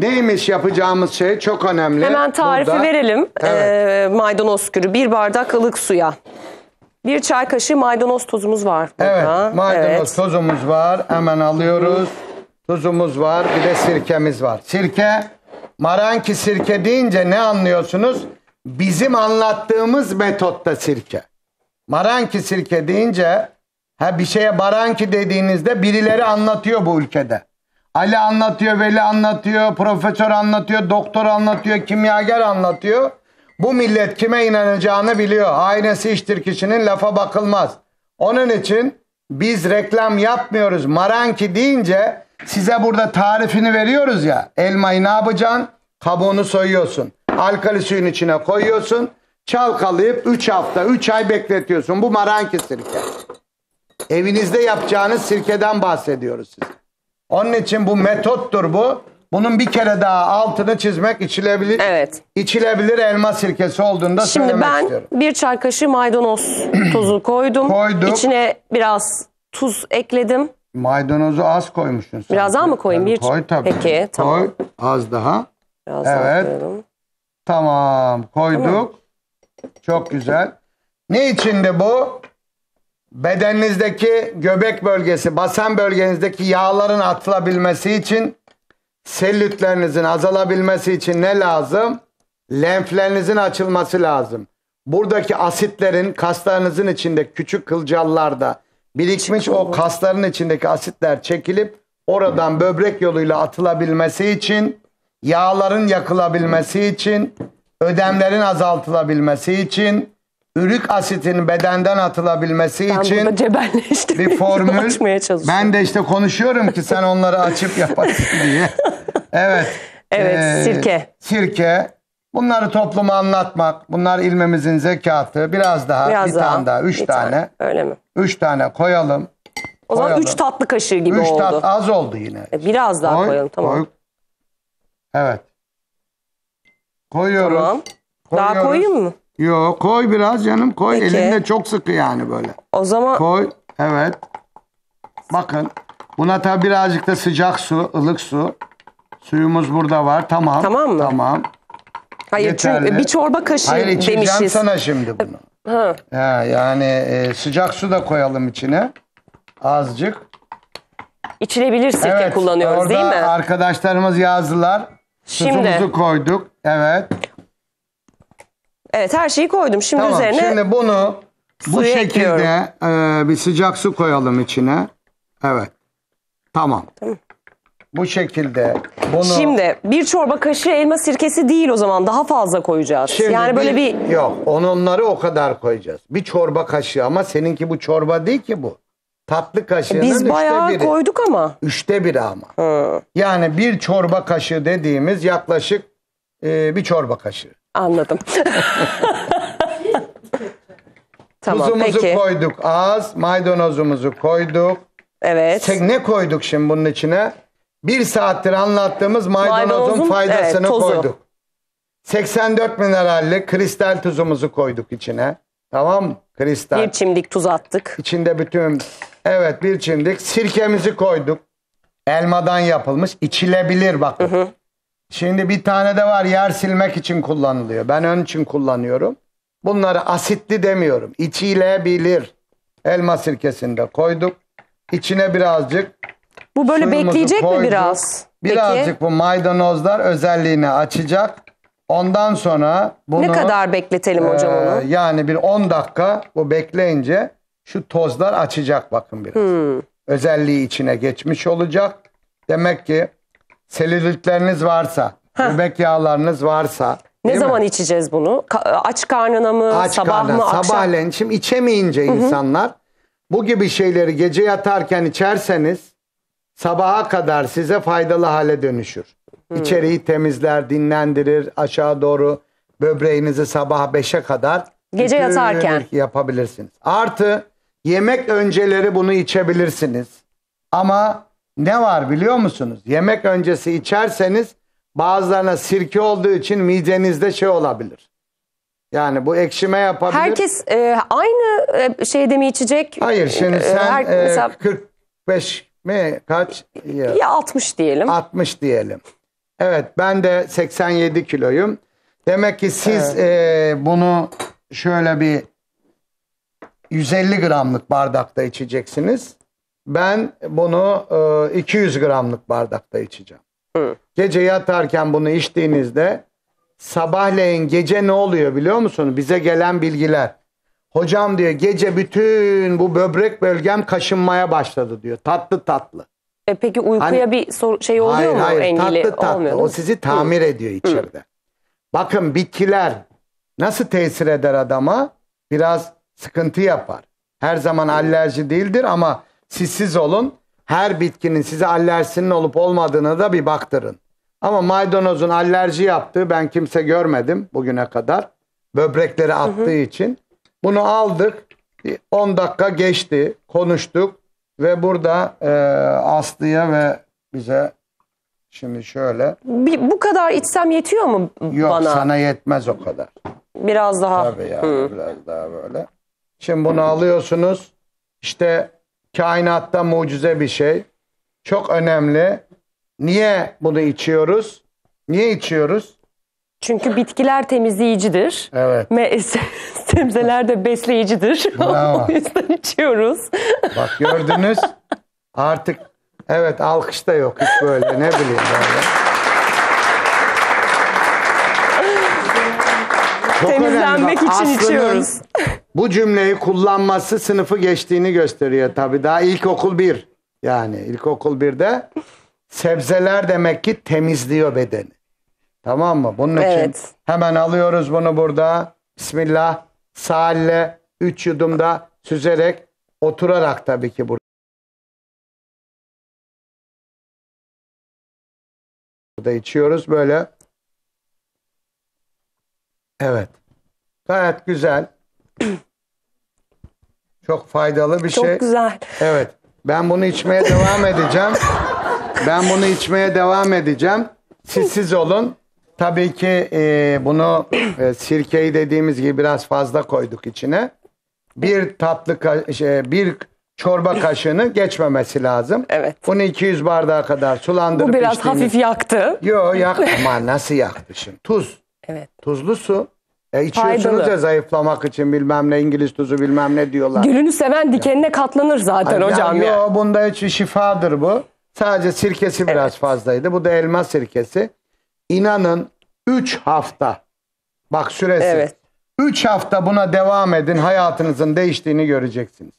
neymiş yapacağımız şey çok önemli. Hemen tarifi Burada- verelim. Evet. Ee, maydanoz kürü. Bir bardak ılık suya. Bir çay kaşığı maydanoz tozumuz var burada. Evet, maydanoz Evet. tozumuz var. Hemen alıyoruz. Tuzumuz var, bir de sirkemiz var. Sirke, maranki sirke deyince ne anlıyorsunuz? Bizim anlattığımız metotta sirke. Maranki sirke deyince ha bir şeye baranki dediğinizde birileri anlatıyor bu ülkede. Ali anlatıyor, Veli anlatıyor, profesör anlatıyor, doktor anlatıyor, kimyager anlatıyor. Bu millet kime inanacağını biliyor. Aynesi iştir kişinin lafa bakılmaz. Onun için biz reklam yapmıyoruz. Maranki deyince size burada tarifini veriyoruz ya. Elmayı ne yapacaksın? Kabuğunu soyuyorsun. Alkali suyun içine koyuyorsun. Çalkalayıp 3 hafta, 3 ay bekletiyorsun. Bu maranki sirke. Evinizde yapacağınız sirkeden bahsediyoruz size. Onun için bu metottur bu. Bunun bir kere daha altını çizmek içilebilir. Evet. İçilebilir elma sirkesi olduğunu da Şimdi söylemek ben istiyorum. bir çay kaşığı maydanoz tozu koydum. Koyduk. İçine biraz tuz ekledim. Maydanozu az koymuşsun. sen. Biraz daha mı koyayım? Bir- Koy tabii. Peki, tamam. Koy az daha. Biraz daha Evet. koyalım. Tamam koyduk. Çok güzel. Ne içinde bu? Bedeninizdeki göbek bölgesi, basen bölgenizdeki yağların atılabilmesi için, selülitlerinizin azalabilmesi için ne lazım? Lenflerinizin açılması lazım. Buradaki asitlerin kaslarınızın içinde küçük kılcallarda birikmiş o kasların içindeki asitler çekilip oradan böbrek yoluyla atılabilmesi için, yağların yakılabilmesi için, ödemlerin azaltılabilmesi için, ürik asitin bedenden atılabilmesi Ben için bir formül. Ben de işte konuşuyorum ki sen onları açıp yapasın diye. Evet. Evet, Ee, sirke. Sirke. Bunları topluma anlatmak. Bunlar ilmimizin zekatı. Biraz daha, Biraz bir daha. tane daha, üç Bir tane. Öyle mi? Üç tane koyalım. O zaman Koyalım. 3 tatlı kaşığı gibi Üç oldu. tat az oldu yine. E, Biraz daha Koy, koyalım tamam. koy. Evet. Koyuyoruz. Tamam. Daha Koyuyoruz. koyayım mı? Yok koy biraz canım koy. Peki. Elinde çok sıkı yani böyle. O zaman Koy. Evet. Bakın. Buna tabi birazcık da sıcak su, ılık su. Suyumuz burada var. Tamam. Tamam mı? Tamam. hayır yeterli. çünkü bir çorba kaşığı Hayır içeceğim demişiz. sana şimdi bunu. Ha, Ha, yani e, sıcak su da koyalım içine. Azıcık. içilebilir sirke Evet. kullanıyoruz değil mi? arkadaşlarımız yazdılar. Şimdi Tuzumuzu koyduk. Evet. Evet her şeyi koydum. Şimdi Tamam. üzerine Şimdi bunu bu suyu şekilde e, bir sıcak su koyalım içine. Evet. Tamam. Bu şekilde bunu Şimdi bir çorba kaşığı elma sirkesi değil o zaman daha fazla koyacağız. Şimdi yani böyle bir Yok onları o kadar koyacağız. Bir çorba kaşığı ama seninki bu çorba değil ki bu. Tatlı kaşığının biz üçte bayağı biri. koyduk ama. Üçte biri ama. Hı, Yani bir çorba kaşığı dediğimiz yaklaşık e, bir çorba kaşığı. Anladım. tamam Tuzumuzu peki. koyduk az, maydanozumuzu koyduk. Evet. Tek ne koyduk şimdi bunun içine? Bir saattir anlattığımız maydanozun Maydanozun, faydasını evet, tozu. koyduk. 84 mineralli kristal tuzumuzu koyduk içine. Tamam mı? Kristal. Bir çimdik tuz attık. İçinde bütün evet bir çimdik sirkemizi koyduk. Elmadan yapılmış içilebilir bakın. Şimdi bir tane de var yer silmek için kullanılıyor. Ben onun için kullanıyorum. Bunları asitli demiyorum. İçilebilir. Elma sirkesinde koyduk. İçine birazcık Bu böyle suyumuzu bekleyecek mi koyduk. biraz? Birazcık Peki. bu maydanozlar özelliğini açacak. Ondan sonra bunu Ne kadar bekletelim hocam ee, onu? Yani bir 10 dakika bu bekleyince şu tozlar açacak bakın biraz. Hmm. Özelliği içine geçmiş olacak. Demek ki selülitleriniz varsa, göbek yağlarınız varsa Ne değil mi? zaman içeceğiz bunu? Ka- aç karnına mı? Aç sabah karnına, mı? Akşam? sabahleyin. Şimdi içemeyince insanlar bu gibi şeyleri gece yatarken içerseniz sabaha kadar size faydalı hale dönüşür. İçeriği temizler, dinlendirir, aşağı doğru böbreğinizi sabah 5'e kadar Gece yatarken. yapabilirsiniz. Artı yemek önceleri bunu içebilirsiniz. Ama ne var biliyor musunuz? Yemek öncesi içerseniz bazılarına sirke olduğu için midenizde şey olabilir. Yani bu ekşime yapabilir. Herkes e, aynı e, şeyde mi içecek? Hayır şimdi E, sen her- e, mesela 45 mi kaç? Ya, ya 60 diyelim. 60 diyelim. Evet ben de 87 kiloyum. Demek ki siz e, bunu şöyle bir 150 gramlık bardakta içeceksiniz. Ben bunu e, 200 gramlık bardakta içeceğim. Hı. Gece yatarken bunu içtiğinizde sabahleyin gece ne oluyor biliyor musun? Bize gelen bilgiler. Hocam diyor gece bütün bu böbrek bölgem kaşınmaya başladı diyor. Tatlı tatlı. E peki uykuya Hani- bir sor- şey oluyor hayır mu? hayır Engeli tatlı tatlı. olmuyor. O sizi tamir ediyor içeride. Bakın bitkiler nasıl tesir eder adama? Biraz sıkıntı yapar. Her zaman alerji değildir ama siz siz olun. Her bitkinin size alerjisinin olup olmadığını da bir baktırın. Ama maydanozun alerji yaptığı ben kimse görmedim bugüne kadar. Böbrekleri attığı için. Bunu aldık. 10 dakika geçti. Konuştuk. Ve burada e, Aslı'ya ve bize şimdi şöyle. Bir, bu kadar içsem yetiyor mu Yok bana? sana yetmez o kadar. Biraz daha. Tabii ya biraz daha böyle. Şimdi bunu alıyorsunuz. İşte kainatta mucize bir şey. Çok önemli. Niye bunu içiyoruz? Niye içiyoruz? Çünkü bitkiler temizleyicidir. Evet. Me- sebzeler de besleyicidir. Bravo. o yüzden içiyoruz. Bak gördünüz. Artık evet alkış da yok hiç böyle ne bileyim böyle. Çok. Temizlenmek için Aslı'nın içiyoruz. Bu cümleyi kullanması sınıfı geçtiğini gösteriyor tabii. Daha ilkokul bir. Yani ilkokul birde sebzeler demek ki temizliyor bedeni. Tamam mı? Bunun için Evet. hemen alıyoruz bunu burada. Bismillah. Salle 3 yudumda süzerek oturarak tabii ki burada. Burada içiyoruz böyle. Evet. Gayet güzel. Çok faydalı bir Çok şey. güzel. Evet. Ben bunu içmeye devam edeceğim. Ben bunu içmeye devam edeceğim. Siz siz olun. Tabii ki e, bunu e, sirkeyi dediğimiz gibi biraz fazla koyduk içine. Bir tatlı şey, bir çorba kaşığını geçmemesi lazım. Evet. Bunu 200 bardağa kadar sulandırıp Bu biraz içtiğiniz- hafif yaktı. Yo yak ama nasıl yaktı şimdi? Tuz. Evet. Tuzlu su. E içiyorsunuz Faydalı. ya zayıflamak için bilmem ne İngiliz tuzu bilmem ne diyorlar. Gülünü seven dikenine katlanır zaten Ya hocam ya. Yo bunda hiç şifadır bu. Sadece sirkesi biraz Evet. fazlaydı. Bu da elma sirkesi. İnanın 3 hafta. Bak süresi. Evet. 3 hafta buna devam edin. Hayatınızın değiştiğini göreceksiniz.